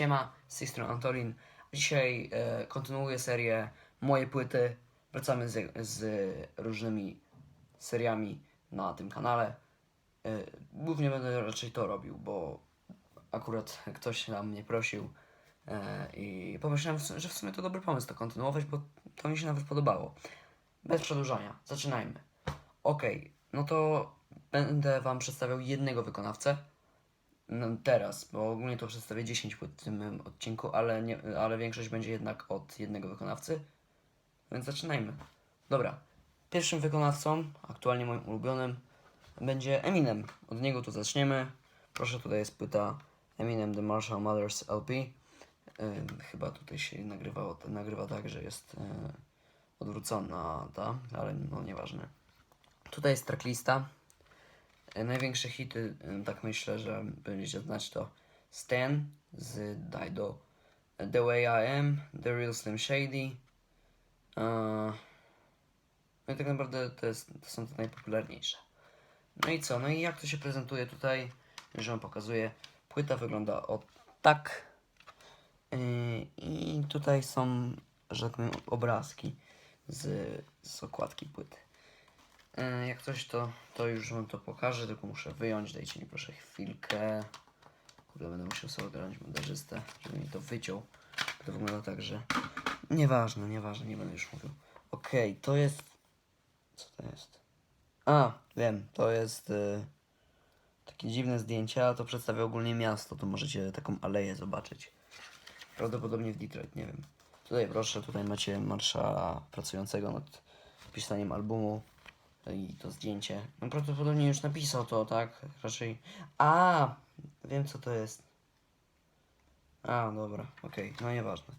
Siema, z tej strony. Dzisiaj e, kontynuuję serię Moje płyty. Wracamy z, z różnymi seriami na tym kanale. E, głównie będę raczej to robił, bo akurat ktoś tam mnie prosił e, i pomyślałem, że w sumie to dobry pomysł to kontynuować, bo to mi się nawet podobało. Bez przedłużania, zaczynajmy. Okej, no to będę Wam przedstawiał jednego wykonawcę. No, teraz, bo ogólnie to przedstawię 10 płyt w tym odcinku, ale, nie, ale większość będzie jednak od jednego wykonawcy. Więc zaczynajmy. Dobra. Pierwszym wykonawcą, aktualnie moim ulubionym, będzie Eminem. Od niego tu zaczniemy. Proszę, tutaj jest płyta Eminem The Marshall Mathers LP. Ym, chyba tutaj się nagrywało, nagrywa tak, że jest yy, odwrócona ta, ale no nieważne. Tutaj jest tracklista. E, Największe hity, e, tak myślę, że będziecie znać to Stan z Dido, The Way I Am, The Real Slim Shady. e, No i tak naprawdę to, jest, to są te najpopularniejsze. No i co? No i jak to się prezentuje tutaj? Już wam pokazuję. Płyta wygląda o tak. Yy, I tutaj są, że tak powiem, obrazki z, z okładki płyty. E, Jak coś to, to już wam to pokażę, tylko muszę wyjąć, dajcie mi proszę chwilkę. Kurde, będę musiał sobie ogarnąć montażystę, żeby mi to wyciął. To wygląda tak, że... Nieważne, nieważne, nie będę już mówił. Okej, to jest... Co to jest? A, wiem, to jest... y, Takie dziwne zdjęcie, a to przedstawia ogólnie miasto, to możecie taką aleję zobaczyć. Prawdopodobnie w Detroit, nie wiem. Tutaj proszę, tutaj macie marsza pracującego nad pisaniem albumu i to zdjęcie. No prawdopodobnie już napisał to, tak? Raczej. A, wiem co to jest. A, dobra, okej, no nieważne.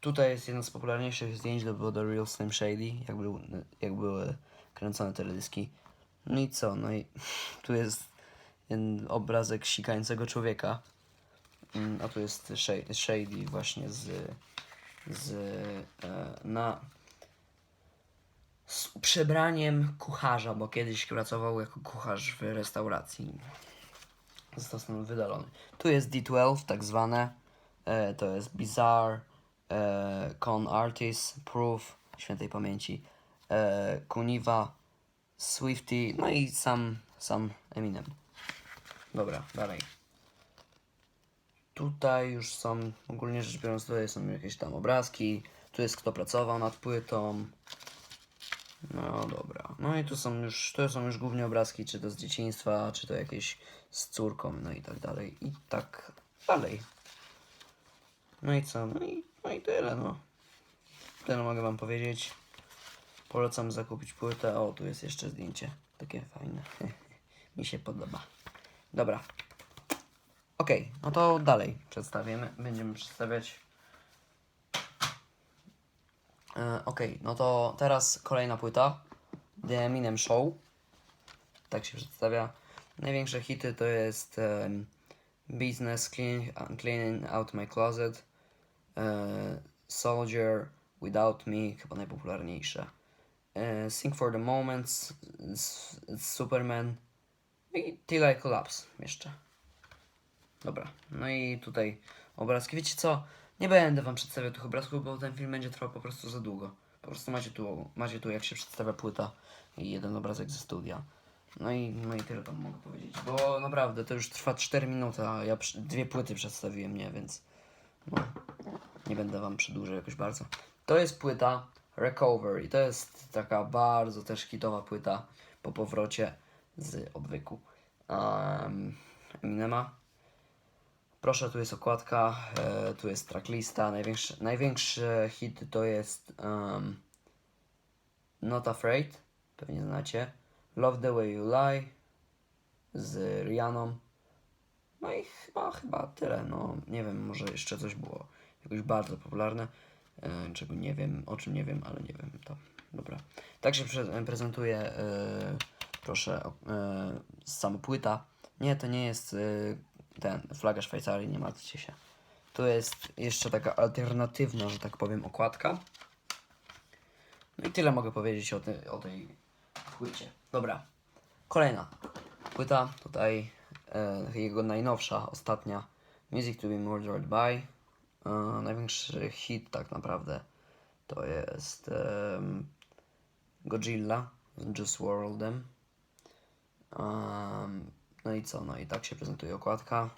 Tutaj jest jedno z popularniejszych zdjęć, to było The Real Slim Shady, jak, był, jak były kręcone teledyski. No i co? No i tu jest obrazek sikającego człowieka. Mm, A tu jest Shady, shady właśnie z, z e, na z przebraniem kucharza, bo kiedyś pracował jako kucharz w restauracji. Został stąd wydalony. Tu jest D12, tak zwane. E, to jest Bizarre, e, Con Artist, Proof, świętej pamięci, e, Kuniwa, Swifty, no i sam, sam Eminem. Dobra, dalej. Tutaj już są, ogólnie rzecz biorąc, tutaj są jakieś tam obrazki. Tu jest kto pracował nad płytą. No dobra. No i tu są już, to są już głównie obrazki, czy to z dzieciństwa, czy to jakieś z córką, no i tak dalej. I tak dalej. No i co? No i, no i tyle, no. Tyle mogę wam powiedzieć. Polecam zakupić płytę. O, tu jest jeszcze zdjęcie. Takie fajne. Mi się podoba. Dobra. Okej, no to dalej przedstawimy. Będziemy przedstawiać E, Okej, no to teraz kolejna płyta. The Eminem Show. Tak się przedstawia. Największe hity to jest em, Business, clean, Cleaning Out My Closet, e, Soldier, Without Me, chyba najpopularniejsze. E, Sing for the Moments, s- Superman i Till I Collapse jeszcze. Dobra, no i tutaj obrazki. Wiecie co? Nie będę wam przedstawiał tych obrazków, bo ten film będzie trwał po prostu za długo. Po prostu macie tu, macie tu jak się przedstawia płyta i jeden obrazek ze studia. No i, no i tyle tam mogę powiedzieć, bo naprawdę to już trwa 4 minuty, a ja dwie płyty przedstawiłem, nie, więc no, nie będę wam przedłużał jakoś bardzo. To jest płyta Recover i to jest taka bardzo też hitowa płyta po powrocie z odwyku um, Eminema. Proszę, tu jest okładka, e, tu jest tracklista. Największy, największy hit to jest um, Not Afraid, pewnie znacie. Love the Way You Lie z Rianą. No i chyba, chyba tyle. No, nie wiem, może jeszcze coś było jakoś bardzo popularne, e, czego nie wiem, o czym nie wiem, ale nie wiem. To dobra. Tak się prezentuje, e, proszę, e, sama płyta. Nie, to nie jest ten, flaga Szwajcarii, nie martwcie się. Tu jest jeszcze taka alternatywna, że tak powiem, okładka. No i tyle mogę powiedzieć o, ty, o tej płycie. Dobra, kolejna płyta, tutaj e, jego najnowsza, ostatnia Music to be Murdered by. E, największy hit tak naprawdę to jest em, Godzilla z Juice WRLDem. Um, no i co? No i tak się prezentuje okładka.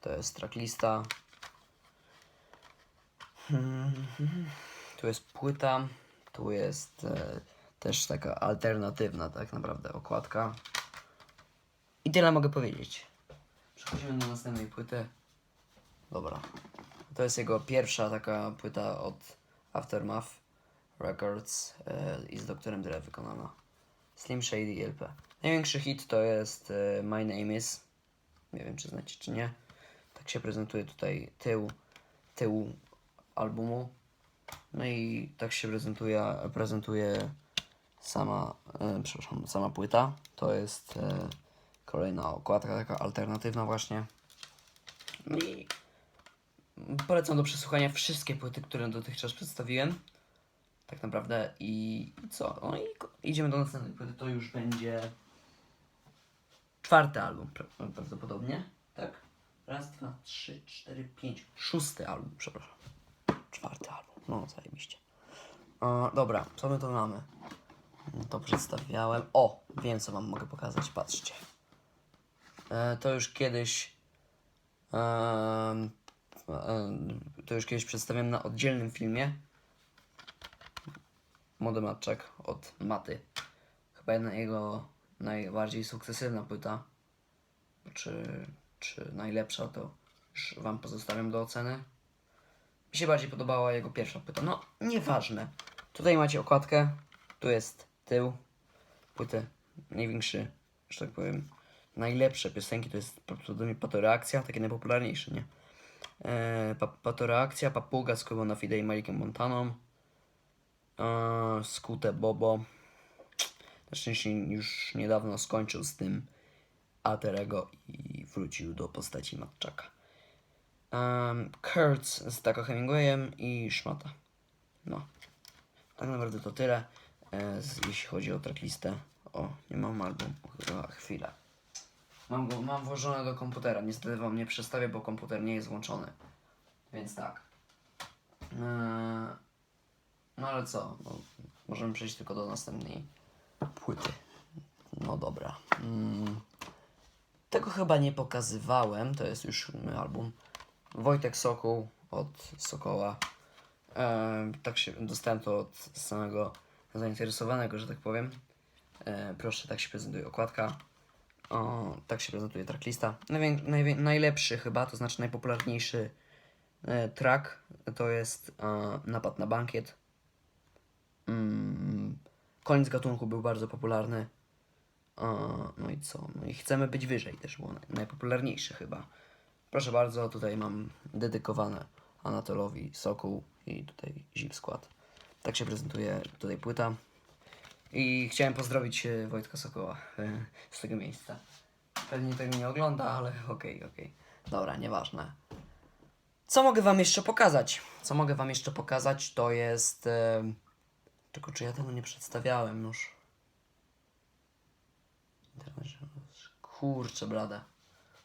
To jest tracklista. Tu jest płyta. Tu jest e, też taka alternatywna tak naprawdę okładka. I tyle mogę powiedzieć. Przechodzimy do następnej płyty. Dobra. To jest jego pierwsza taka płyta od Aftermath Records e, i z Doktorem Dre wykonana. Slim Shady LP. Największy hit to jest e, My Name Is. Nie wiem czy znacie czy nie. Tak się prezentuje tutaj tył, tył albumu. No i tak się prezentuje, prezentuje sama, e, przepraszam, sama płyta. To jest e, kolejna okładka, taka alternatywna właśnie. No i polecam do przesłuchania wszystkie płyty, które dotychczas przedstawiłem. Tak naprawdę i, i co? No i idziemy do następnej płyty. To już będzie czwarty album pra- prawdopodobnie. Tak? Raz, dwa, trzy, cztery, pięć. Szósty album, przepraszam. Czwarty album. No, zajebiście. E, dobra, co my tu mamy? To przedstawiałem. O, wiem co wam mogę pokazać, patrzcie. E, to już kiedyś. em, em, to już kiedyś przedstawiłem na oddzielnym filmie. Młody Matczak od Maty. Chyba jedna jego najbardziej sukcesywna płyta. Czy, czy najlepsza, to już wam pozostawiam do oceny. Mi się bardziej podobała jego pierwsza płyta. No, nieważne. Tutaj macie okładkę. Tu jest tył płyty. Największy, że tak powiem, najlepsze piosenki to jest prawdopodobnie Patoreakcja, takie najpopularniejsze, nie? E, pa, Patoreakcja, Papuga z Kubą na Fide i Malikiem Montaną. E, Skute Bobo. Na szczęście już niedawno skończył z tym Aterego i wrócił do postaci Matczaka. Um, Kurtz z Taco Hemingwayem i Szmata. No. Tak naprawdę to tyle, e, z, jeśli chodzi o tracklistę. O, nie mam album. Chyba chwilę. Mam, go, mam włożone do komputera. Niestety wam nie przedstawię, bo komputer nie jest włączony. Więc tak. Eee, no ale co? No, możemy przejść tylko do następnej płyty. No dobra. Mm. Tego chyba nie pokazywałem. To jest już album. Wojtek Sokół od Sokoła. E, tak się dostałem to od samego zainteresowanego, że tak powiem. E, proszę, tak się prezentuje okładka. O, tak się prezentuje tracklista. Najwię- najwię- najlepszy chyba, to znaczy najpopularniejszy e, track to jest e, Napad na bankiet. Mm, koniec gatunku był bardzo popularny. E, no i co? No i chcemy być wyżej też było naj- najpopularniejszy chyba. Proszę bardzo, tutaj mam dedykowane Anatolowi Sokół i tutaj Zip Skład. Tak się prezentuje tutaj płyta. I chciałem pozdrowić e, Wojtka Sokoła e, z tego miejsca. Pewnie tego nie ogląda, ale okej, okej. Dobra, nieważne. Co mogę wam jeszcze pokazać? Co mogę wam jeszcze pokazać to jest... Tylko czy ja tego nie przedstawiałem już? Kurczę blade.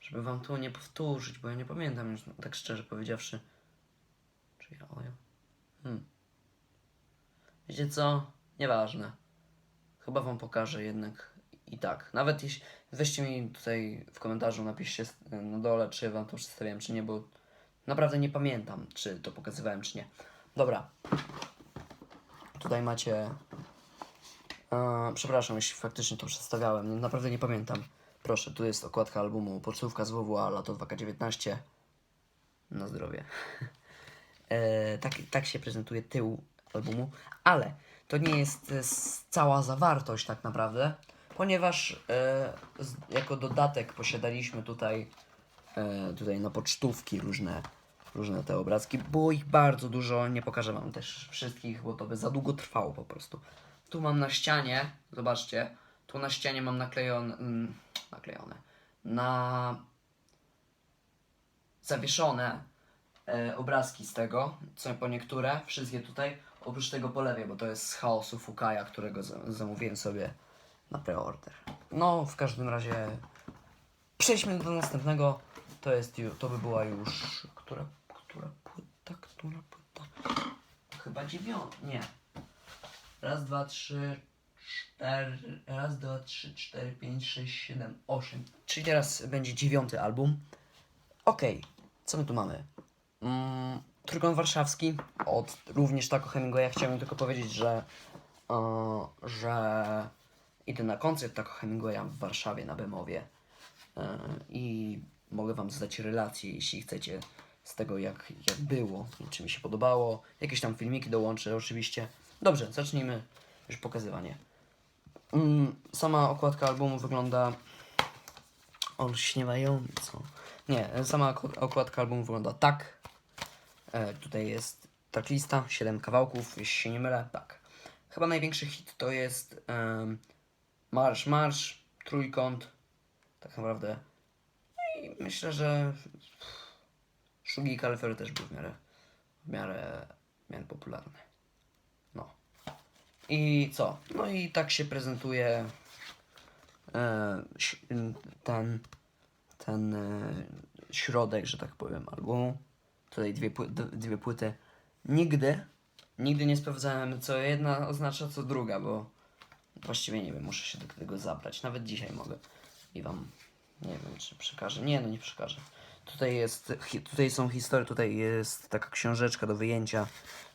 Żeby wam tu nie powtórzyć, bo ja nie pamiętam już tak szczerze powiedziawszy. Czy ja ojo? Hmm. Wiecie co? Nieważne. Chyba wam pokażę jednak i tak. Nawet jeśli weźcie mi tutaj w komentarzu, napiszcie na dole, czy wam to przedstawiałem, czy nie, bo naprawdę nie pamiętam, czy to pokazywałem, czy nie. Dobra. Tutaj macie. E, przepraszam, jeśli faktycznie to przedstawiałem. Naprawdę nie pamiętam. Proszę, tu jest okładka albumu Pocztówka z WWA lato 2K19. Na zdrowie. E, tak, tak się prezentuje tył albumu, ale to nie jest e, cała zawartość tak naprawdę, ponieważ e, jako dodatek posiadaliśmy tutaj, e, tutaj na pocztówki różne, różne te obrazki. Było ich bardzo dużo, nie pokażę wam też wszystkich, bo to by za długo trwało po prostu. Tu mam na ścianie, zobaczcie, tu na ścianie mam naklejone, mm, naklejone, na zawieszone e, obrazki z tego, co po niektóre, wszystkie tutaj, oprócz tego po lewej, bo to jest z chaosu Fukaja, którego za- zamówiłem sobie na preorder. No, w każdym razie przejdźmy do następnego. To jest, to by była już, która, która płyta, dziewiąty. Nie. Raz, dwa, trzy, cztery. Raz, dwa, trzy, cztery, pięć, sześć, siedem, osiem. Czyli teraz będzie dziewiąty album. Okej, co my tu mamy? Mm, Trójkąt Warszawski od również Taco Hemingwaya. Chciałem tylko powiedzieć, że, e, że idę na koncert Taco Hemingwaya w Warszawie na Bemowie e, i mogę Wam zadać relacje, jeśli chcecie, z tego jak, jak było czy mi się podobało. Jakieś tam filmiki dołączę oczywiście. Dobrze, zacznijmy już pokazywanie. Mm, sama okładka albumu wygląda olśniewająco. Nie, sama ok- okładka albumu wygląda tak. E, tutaj jest tracklista, 7 kawałków, jeśli się nie mylę. Tak. Chyba największy hit to jest em, Marsz, Marsz, Trójkąt. Tak naprawdę. No I myślę, że Shugi i Kalifer też był w miarę, w miarę, w miarę popularny. No. I co? No i tak się prezentuje e, ten, ten e, środek, że tak powiem, albumu. Tutaj dwie, dwie płyty. Nigdy, nigdy nie sprawdzałem, co jedna oznacza, co druga, bo właściwie nie wiem, muszę się do tego zabrać. Nawet dzisiaj mogę i wam, nie wiem, czy przekażę. Nie, no nie przekażę. Tutaj jest, tutaj są historie, tutaj jest taka książeczka do wyjęcia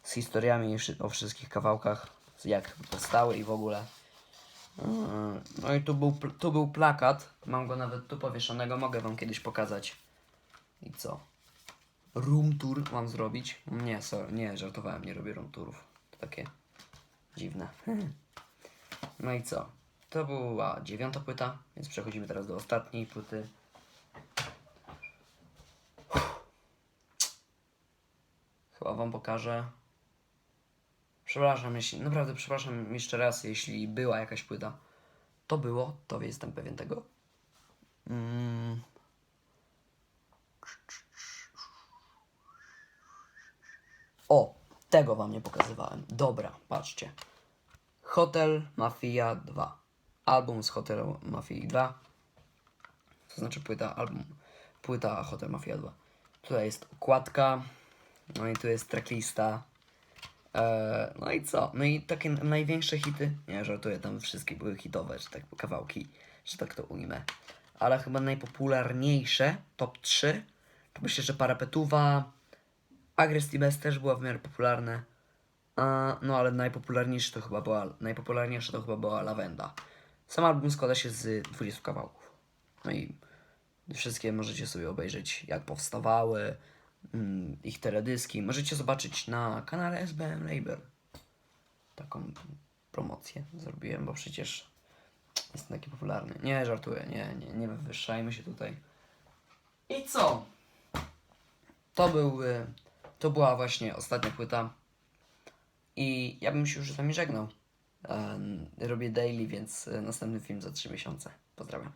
z historiami o wszystkich kawałkach, jak powstały i w ogóle. Mm, No i tu był, tu był plakat, mam go nawet tu powieszonego, mogę wam kiedyś pokazać. I co? Room tour mam zrobić? Nie, sorry, nie, żartowałem, nie robię room tourów. To takie dziwne. No i co? To była dziewiąta płyta, więc przechodzimy teraz do ostatniej płyty. Chyba wam pokażę. Przepraszam, jeśli, naprawdę przepraszam jeszcze raz, jeśli była jakaś płyta. To było, to jestem pewien tego. Mm. O, tego wam nie pokazywałem. Dobra, patrzcie. Hotel Mafia 2. Album z Hotelu Mafii 2. To znaczy płyta, album, płyta Hotel Mafia 2. Tutaj jest okładka. No i tu jest tracklista. Eee, no i co? No i takie największe hity. Nie, żartuję, tam wszystkie były hitowe, czy tak kawałki, że tak to ujmę. Ale chyba najpopularniejsze, top 3, to myślę, że Parapetuwa, Agrest i Bez też była w miarę popularne. No ale najpopularniejszy to chyba była, najpopularniejsza to chyba była Lawenda. Sam album składa się z 20 kawałków. No i wszystkie możecie sobie obejrzeć, jak powstawały, ich teledyski. Możecie zobaczyć na kanale SBM Label. Taką promocję zrobiłem, bo przecież jest taki popularny. Nie, żartuję, nie, nie, nie wywyższajmy się tutaj. I co? To był, y, to była właśnie ostatnia płyta. I ja bym się już z wami żegnał. Robię daily, więc y, następny film za 3 miesiące. Pozdrawiam.